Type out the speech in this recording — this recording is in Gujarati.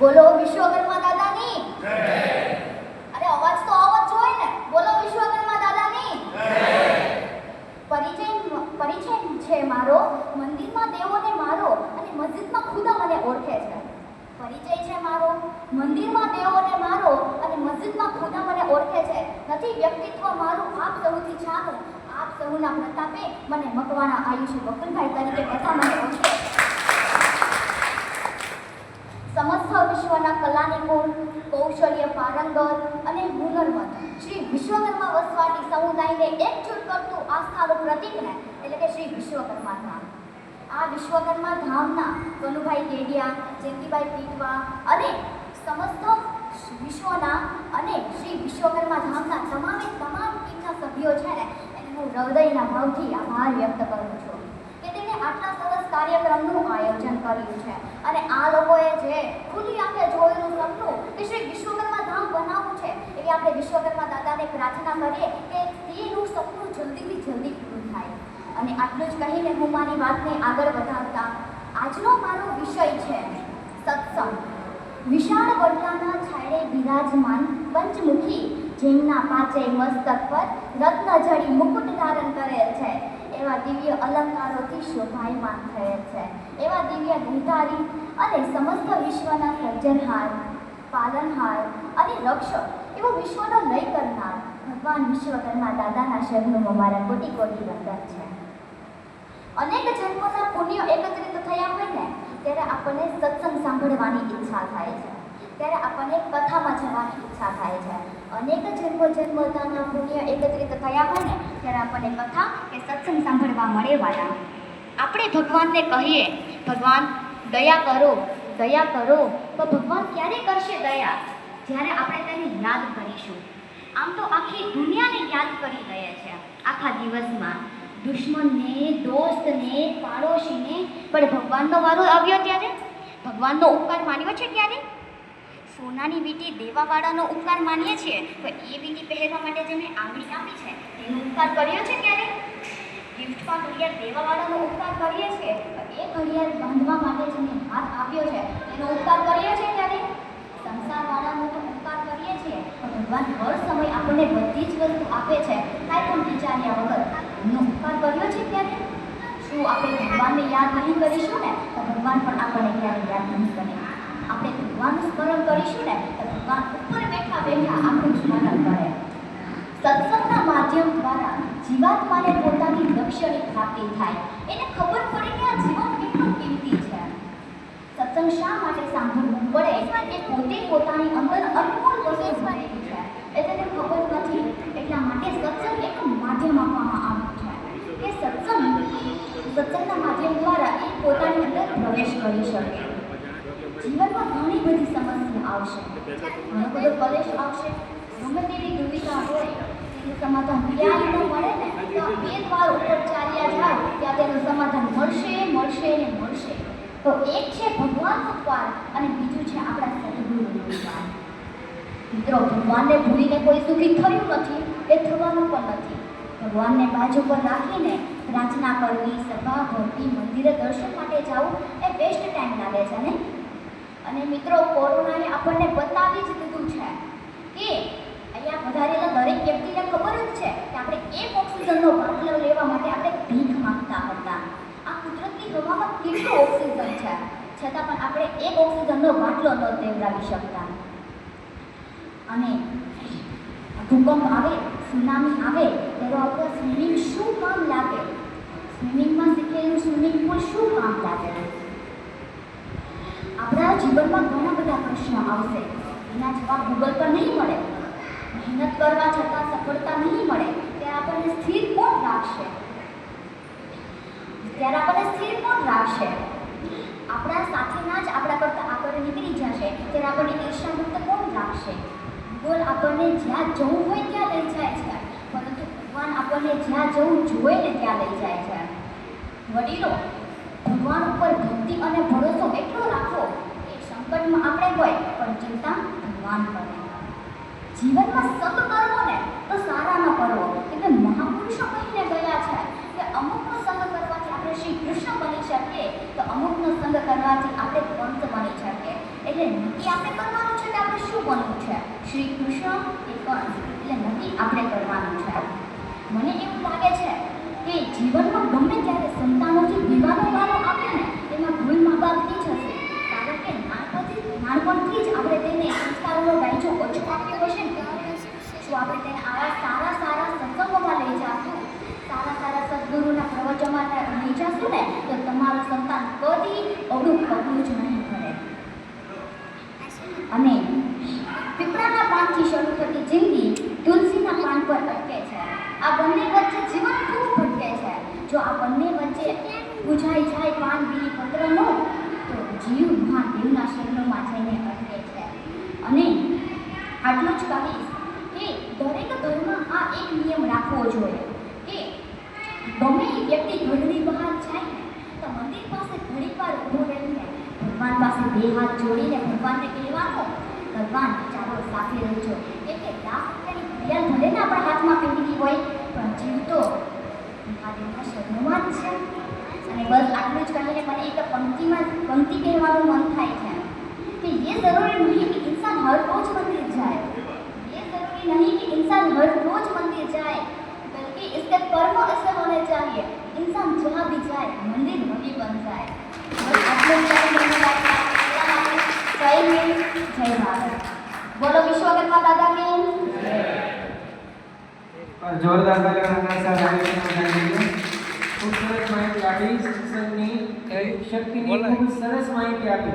બોલો વિશ્વકર્મા દાદાની. અરે અવાજ તો આવો જ જોઈએ ને. બોલો વિશ્વકર્મા દાદાની. પરિચય પરિચય છે મારો. મંદિરમાં દેવોને મારો અને મસ્જિદમાં ખુદા મને ઓળખે છે. પરિચય છે મારો. મંદિરમાં દેવોને મારો અને મસ્જિદમાં ખુદા મને ઓળખે છે. નથી વ્યક્તિત્વ મારું આપ સૌથી છાનું આપ સૌના પ્રતાપે મને મકવાના આયુષ્ય બકુલભાઈ તરીકે બધા મને ઓળખે સમસ્ત વિશ્વના કલાનિકો કૌશલ્ય પારંગત અને હુનરમંદ. શ્રી વિશ્વકર્મા વસવાટી સમુદાયને એકજૂટ કરતું આસ્થાનું પ્રતીકને એટલે કે શ્રી વિશ્વકર્મા ધામ. આ વિશ્વકર્મા ધામના કનુભાઈ કેડિયા જયંતિભાઈ પીટવા અને સમસ્ત વિશ્વના અને શ્રી વિશ્વકર્મા ધામના તમામે તમામ ટીમના સભ્યો છે ને, એને હું હૃદયના ભાવથી આભાર વ્યક્ત કરું છું કે તેમણે આટલા સરસ કાર્યક્રમનું આયોજન કર્યું છે. અને આ લોકોએ જે ખુલ્લી આંખે જોયેલું સપનું કે શ્રી વિશ્વકર્મા ધામ બનાવવું છે, એવી આપણે વિશ્વકર્મા દાદાને પ્રાર્થના કરીએ કે તેનું સપનું જલ્દીથી જલ્દી પૂરું થાય. અને આટલું જ કહીને હું મારી વાતને આગળ વધારતા, આજનો મારો વિષય છે સત્સંગ. વિશાળ વડલાના છાયડે બિરાજમાન પંચમુખી, જેમના પાંચેય મસ્તક પર રત્નજડી મુકુટ ધારણ કરેલ છે, એવા દિવ્ય અલંકારોથી શોભાયમાન થયેલ છે. એવા દિવ્ય અને સમસ્ત વિશ્વના સર્જનહાર પાલનહાર અને રક્ષક એવો વિશ્વનો લય કરનાર ભગવાન વિશ્વકર્મા દાદાના શરણનું અમારા કોટી કોટી વંદન છે. અનેક જન્મોના પુણ્યો એકત્રિત થયા હોય ને, ત્યારે આપણને સત્સંગ સાંભળવાની ઈચ્છા થાય છે. ત્યારે આપણને કથામાં જવાની ઈચ્છા થાય છે. અનેક જન્મ જન્મતાના પુણ્ય એકત્રિત થયા હોય ને, ત્યારે આપણને કથા કે સત્સંગ સાંભળવા મળે વાળા. આપણે ભગવાનને કહીએ ભગવાન, દયા કરો દયા કરો. તો ભગવાન ક્યારે કરશે દયા? જ્યારે આપણે તેને યાદ કરીશું. આમ તો આખી દુનિયાને યાદ કરી રહ્યા છે આખા દિવસમાં. દુશ્મનને, દોસ્તને, પાડોશીને. પણ ભગવાનનો વારો આવ્યો ત્યારે? ભગવાનનો ઉપકાર માન્યો છે ક્યારે? સોનાની વીંટી દેવાવાળાનો ઉપકાર માનીએ છીએ. તો એ વીંટી પહેરવા માટે જેને આંગળી આપી છે, તેનો ઉપકાર કર્યો છે ક્યારે? ગિફ્ટમાં ઘડિયાળ દેવાવાળાનો ઉપકાર કરીએ છીએ એ ઘડિયાળ બાંધવા માટે જેને હાથ આપ્યો છે. એનો ઉપકાર કરીએ છીએ ત્યારે? સંસારવાળાનો તો ઉપકાર કરીએ છીએ, પણ ભગવાન હર સમય આપણને બધી જ વસ્તુ આપે છે. કાંઈ પણ વિચાર્યા વગર. એમનો ઉપકાર કર્યો છે ત્યારે? શું આપણે ભગવાનને યાદ નહીં કરીશું ને? તો ભગવાન પણ આપણને ક્યારે યાદ નહીં કરે. આપણે ભગવાનનું સ્મરણ કરીશું ને, તો ભગવાન ઉપર બેઠા બેઠા આપણું સ્મરણ કરે. સત્સંગના માધ્યમ દ્વારા જીવાત્માને પોતાની લક્ષ્યની પ્રાપ્તિ થાય. એને ખબર પડે કે આ જીવન કેટલું કિંમતી છે. સત્સંગ શા માટે સાંભળવું પડે? એ પોતે પોતાની અંદર અનુકૂળ વસ્તુ ભરેલી છે. એ તેને ખબર નથી. એટલા માટે સત્સંગ એક માધ્યમ આપવામાં આવ્યું છે. કે સત્સંગ સત્સંગના માધ્યમ દ્વારા એ પોતાની અંદર પ્રવેશ કરી શકે. જીવનમાં ઘણી બધી સમસ્યા આવશે. ઘણો બધો કલેશ આવશે. ગમે તેવી દુવિધા હોય સમાધાન ક્યાંય ન મળે ને, તો બે વાર ઉપર ચાલ્યા જાઓ, ત્યાં તેનું સમાધાન મળશે મળશે ને મળશે. તો એક છે ભગવાનનો પાર અને બીજું છે આપણા સદગુરુનો દ્વાર મિત્રો, ભગવાનને ભૂલીને કોઈ સુખી થયું નથી, એ થવાનું પણ નથી. ભગવાનને બાજુ પર રાખીને પ્રાર્થના કરવી, સભા ભરતી મંદિરે દર્શન માટે જવું, એ બેસ્ટ ટાઈમ લાગે છે, ને? અને મિત્રો, કોરોનાએ આપણને બતાવી જ દીધું છે કે પધારેલા દરેક વ્યક્તિને ખબર જ છે કે આપણે એક ઓક્સિજનનો બાટલો લેવા માટે આપણે ભીખ માંગતા હતા. આ કુદરતની હવામાં કેટલો ઓક્સિજન છે? છતાં પણ આપણે એક ઓક્સિજનનો બાટલો ન દેવડાવી શકતા. અને ભૂકંપ આવે સુનામી આવે ત્યારે આપણે સ્વિમિંગ શું કામ લાગે? સ્વિમિંગમાં શીખેલું સ્વિમિંગ પુલ શું કામ લાગે? આપણા જીવનમાં ઘણા બધા પ્રશ્નો આવશે. એના જવાબ ગૂગલ પર નહીં મળે. મહેનત કરવા છતાં સફળતા નહીં મળે ત્યારે આપણને સ્થિર કોણ રાખશે? ત્યારે આપણને સ્થિર કોણ રાખશે? આપણા સાથેના જ આપણા કરતાં આગળ નીકળી જશે, ત્યારે આપણને ઈર્ષામુક્ત કોણ રાખશે? ભૂગોળ આપણને જ્યાં જવું હોય ત્યાં લઈ જાય છે, પરંતુ ભગવાન આપણને જ્યાં જવું જોઈએ ને ત્યાં લઈ જાય છે. વડીલો, ભગવાન ઉપર ભક્તિ અને ભરોસો એટલો રાખો કે સંકટમાં આપણે હોય, પણ ચિંતા ભગવાન કરે જીવનમાં સત કરવો ને તો સારા ન કરવો એટલે મહાપુરુષો કહીને ગયા છે કે અમુકનો સંગ કરવાથી આપણે શ્રી કૃષ્ણ બની શકીએ, તો અમુકનો સંગ કરવાથી આપણે પંત બની શકીએ. એટલે નક્કી આપણે કરવાનું છે કે આપણે શું બનવું છે? શ્રી કૃષ્ણ કે કંસ એટલે નક્કી આપણે કરવાનું છે. મને એવું લાગે છે કે જીવનમાં ગમે ત્યારે સંતાનોથી વિવાદો વાળો આવે ને, એમાં ભૂલ મા બાપની જ હશે કારણ કે નાનપણથી નાનપણથી જ આપણે તેને સંસ્કારોનો દાયજો ઓછો આપ્યો હશે ને જો આપણે તેને આવા સારા સારા સત્સંગોમાં લઈ જાશું સારા સારા સદગુરુના પ્રવચનમાં ને તો તમારું સંતાન કદી અવળું પગલું જ નહીં ભરે અને પીપળાના પાનથી શરૂ થતી જિંદગી તુલસીના પાન પર અટકે છે. આ બંને વચ્ચે જીવન ખૂબ ભટકે છે. જો આ બંને વચ્ચે બુઝાઈ જાય પાન બીલી પત્રનો તો જીવ મહાદેવના શરણોમાં જઈને અટકે છે. અને આટલું જ કહીશ કે દરેક ધર્મ આ એક નિયમ રાખવો જોઈએ. ગમે એ વ્યક્તિ ઘરની બહાર જાય તો મંદિર પાસે ઘણી વાર ઊભો રહીને ભગવાન પાસે બે હાથ જોડીને ભગવાનને કહેવા કહેવાનો ભગવાન, ચાલો સાથે રહેજો. એટલે લાખ રૂપિયાની ઘડિયાળ ભલે ના આપણા હાથમાં પહેરી હોય, પણ જીવ તો મહાદેવનો શરૂઆત છે. અને બસ આટલું જ કહીને મને એક પંક્તિમાં, પંક્તિ કહેવાનું મન થાય છે. કે એ જરૂરી નહીં કે ઇન્સાન હર રોજ મંદિર જાય. એ જરૂરી નહીં કે ઇન્સાન હર રોજ મંદિર જાય. कि इसके कर्म ऐसे होने चाहिए। इंसान जहाँ भी जाए मंदिर वही बन जाए। जय हिंद जय भारत। बोलो विश्वकर्मा दादा की। और जोरदार तालियाँ સાથે ખૂબ સરસ માહિતી આપી શિક્ષણની શક્તિની ખૂબ સરસ માહિતી આપી